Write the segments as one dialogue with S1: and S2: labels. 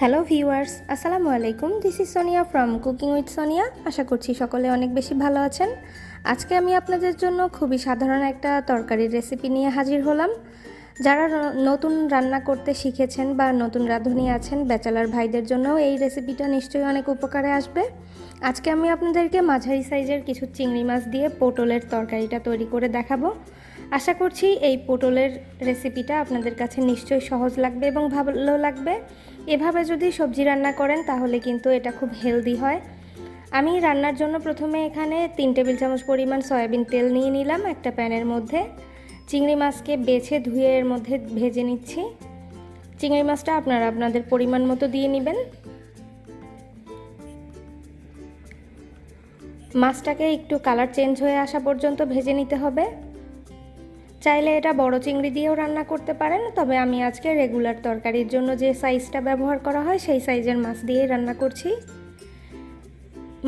S1: Hello viewers আসসালামু আলাইকুম this is Sonia from cooking with Sonia আশা করছি সকলে অনেক বেশি ভালো আছেন। আজকে আমি আপনাদের জন্য খুবই সাধারণ একটা তরকারির রেসিপি নিয়ে হাজির হলাম। যারা নতুন রান্না করতে শিখেছেন বা নতুন রাঁধুনি আছেন, ব্যাচেলার ভাইদের জন্যও এই রেসিপিটা নিশ্চয়ই অনেক উপকারে আসবে। আজকে আমি আপনাদেরকে মাঝারি সাইজের কিছু চিংড়ি মাছ দিয়ে পটলের তরকারিটা তৈরি করে দেখাবো। আশা করছি এই পটলের রেসিপিটা আপনাদের কাছে নিশ্চয়ই সহজ লাগবে এবং ভালো লাগবে। এভাবে যদি সবজি রান্না করেন, তাহলে কিন্তু এটা খুব হেলদি হয়। আমি রান্নার জন্য প্রথমে এখানে তিন টেবিল চামচ পরিমাণ সয়াবিন তেল নিয়ে নিলাম একটা প্যানের মধ্যে। চিংড়ি মাছকে বেছে ধুয়ে এর মধ্যে ভেজে নিচ্ছি। চিংড়ি মাছটা আপনারা আপনাদের পরিমাণ মতো দিয়ে নেবেন। মাছটাকে একটু কালার চেঞ্জ হয়ে আসা পর্যন্ত ভেজে নিতে হবে। চাইলে এটা বড় চিংড়ি দিয়েও রান্না করতে পারেন, তবে আমি আজকে রেগুলার তরকারির জন্য যে সাইজটা ব্যবহার করা হয়, সেই সাইজের মাছ দিয়েই রান্না করছি।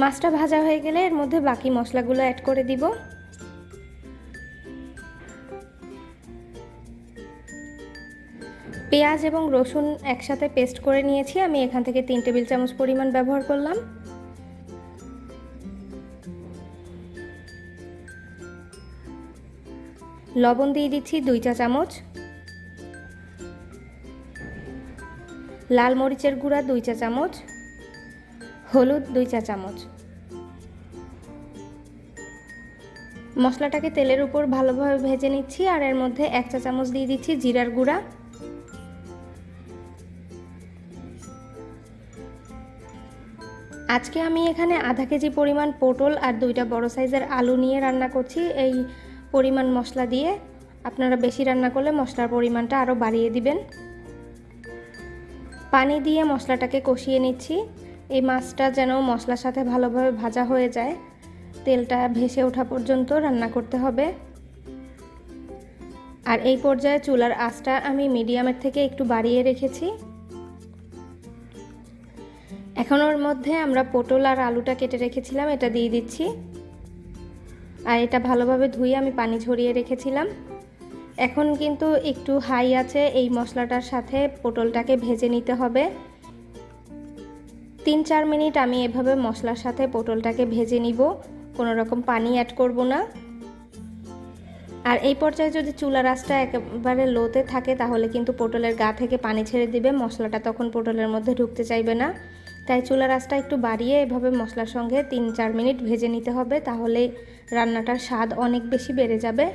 S1: মাছটা ভাজা হয়ে গেলে এর মধ্যে বাকি মশলাগুলো অ্যাড করে দিব। পেঁয়াজ এবং রসুন একসাথে পেস্ট করে নিয়েছি, আমি এখান থেকে তিন টেবিল চামচ পরিমাণ ব্যবহার করলাম। লবণ দিয়ে দিচ্ছি দুই চা চামচ। লাল মরিচের গুঁড়া দুই চা চামচ। হলুদ দুই চা চামচ। মশলাটাকে তেলের উপর ভালোভাবে ভেজে নিচ্ছি আর এর মধ্যে এক চা চামচ দিয়ে দিচ্ছি জিরার গুঁড়া। আজকে আমি এখানে আধা কেজি পরিমাণ পটল আর দুইটা বড় সাইজের আলু নিয়ে রান্না করছি। এই পরিমাণ মশলা দিয়ে আপনারা বেশি রান্না করলে মশলার পরিমাণটা আরও বাড়িয়ে দিবেন। পানি দিয়ে মশলাটাকে কষিয়ে নিচ্ছি। এই মাছটা যেন মশলার সাথে ভালোভাবে ভাজা হয়ে যায়। তেলটা ভেসে ওঠা পর্যন্ত রান্না করতে হবে। আর এই পর্যায়ে চুলার আঁচটা আমি মিডিয়ামের থেকে একটু বাড়িয়ে রেখেছি। এখন ওর মধ্যে আমরা পটল আর আলুটা কেটে রেখেছিলাম, এটা দিয়ে দিচ্ছি। আর এটা ভালোভাবে ধুয়ে আমি পানি ঝরিয়ে রেখেছিলাম। এখন কিন্তু একটু হাই আছে, এই মশলাটার সাথে পটলটাকে ভেজে নিতে হবে। তিন চার মিনিট আমি এভাবে মশলার সাথে পটলটাকে ভেজে নিব, কোনো রকম পানি অ্যাড করব না। আর এই পর্যায়ে যদি চুলা রাসটা একেবারে লোতে থাকে, তাহলে কিন্তু পটলের গা থেকে পানি ছেড়ে দিবে, মশলাটা তখন পটলের মধ্যে ঢুকতে চাইবে না। তাই চুলার রাসটা একটু বাড়িয়ে এভাবে মশলার সঙ্গে তিন চার মিনিট ভেজে নিতে হবে, তাহলে রান্নাটার স্বাদ অনেক বেশি বেড়ে যাবে।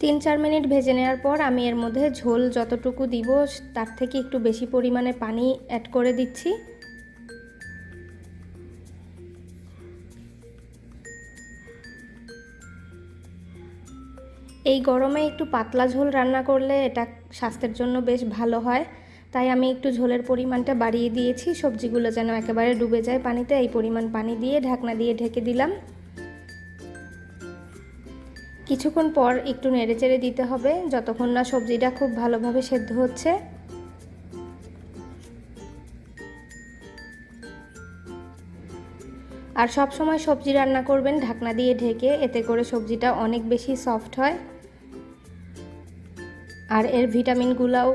S1: তিন চার মিনিট ভেজে নেওয়ার পর আমি এর মধ্যে ঝোল যতটুকু দিব, তার থেকে একটু বেশি পরিমাণে পানি অ্যাড করে দিচ্ছি। এই গরমে একটু পাতলা ঝোল রান্না করলে এটা স্বাস্থ্যের জন্য বেশ ভালো হয়। তাই আমি একটু ঝোলের পরিমাণটা বাড়িয়ে দিয়েছি। সবজিগুলো যেন একেবারে ডুবে যায় পানিতে, এই পরিমাণ পানি দিয়ে ঢাকনা দিয়ে ঢেকে দিলাম। কিছুক্ষণ পর একটু নেড়েচেড়ে দিতে হবে, যতক্ষণ না সবজিটা খুব ভালোভাবে সেদ্ধ হচ্ছে। আর সব সময় সবজি রান্না করবেন, ঢাকনা দিয়ে ঢেকে, এতে করে সবজিটা অনেক বেশি সফট হয়। আর এর ভিটামিনগুলোও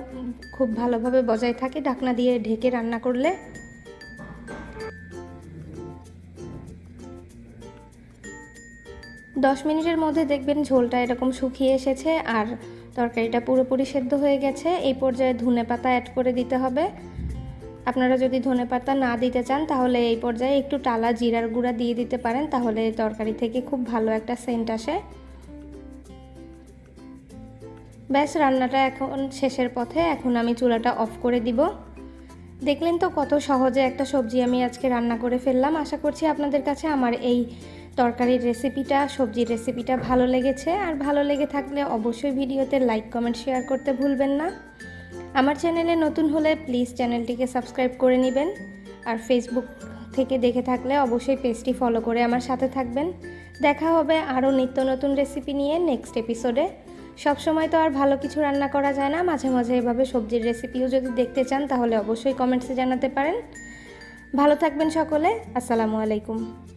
S1: খুব ভালোভাবে বজায় থাকে। ঢাকনা দিয়ে ঢেকে রান্না করলে দশ মিনিটের মধ্যে দেখবেন ঝোলটা এরকম শুকিয়ে এসেছে আর তরকারিটা পুরোপুরি সেদ্ধ হয়ে গেছে। এই পর্যায়ে ধনে পাতা অ্যাড করে দিতে হবে। আপনারা যদি ধনে পাতা না দিতে চান, তাহলে এই পর্যায়ে একটু টালা জিরার গুঁড়া দিয়ে দিতে পারেন। তাহলে তরকারি থেকে খুব ভালো একটা সেন্ট আসে। ব্যাস, রান্নাটা এখন শেষের পথে, এখন আমি চুলাটা অফ করে দিব। দেখলেন তো কত সহজে একটা সবজি আমি আজকে রান্না করে ফেললাম। আশা করছি আপনাদের কাছে আমার এই তরকারির রেসিপিটা, সবজির রেসিপিটা ভালো লেগেছে। আর ভালো লেগে থাকলে অবশ্যই ভিডিওতে লাইক, কমেন্ট, শেয়ার করতে ভুলবেন না। আমার চ্যানেলে নতুন হলে প্লিজ চ্যানেলটিকে সাবস্ক্রাইব করে নেবেন। আর ফেসবুক থেকে দেখে থাকলে অবশ্যই পেজটি ফলো করে আমার সাথে থাকবেন। দেখা হবে আরও নিত্য নতুন রেসিপি নিয়ে নেক্সট এপিসোডে সবসময় তো আর ভালো কিছু রান্না করা যায় না। মাঝে মাঝে এভাবে সবজির রেসিপিও যদি দেখতে চান, তাহলে অবশ্যই কমেন্টসে জানাতে পারেন। ভালো থাকবেন সকলে। আসসালামু আলাইকুম।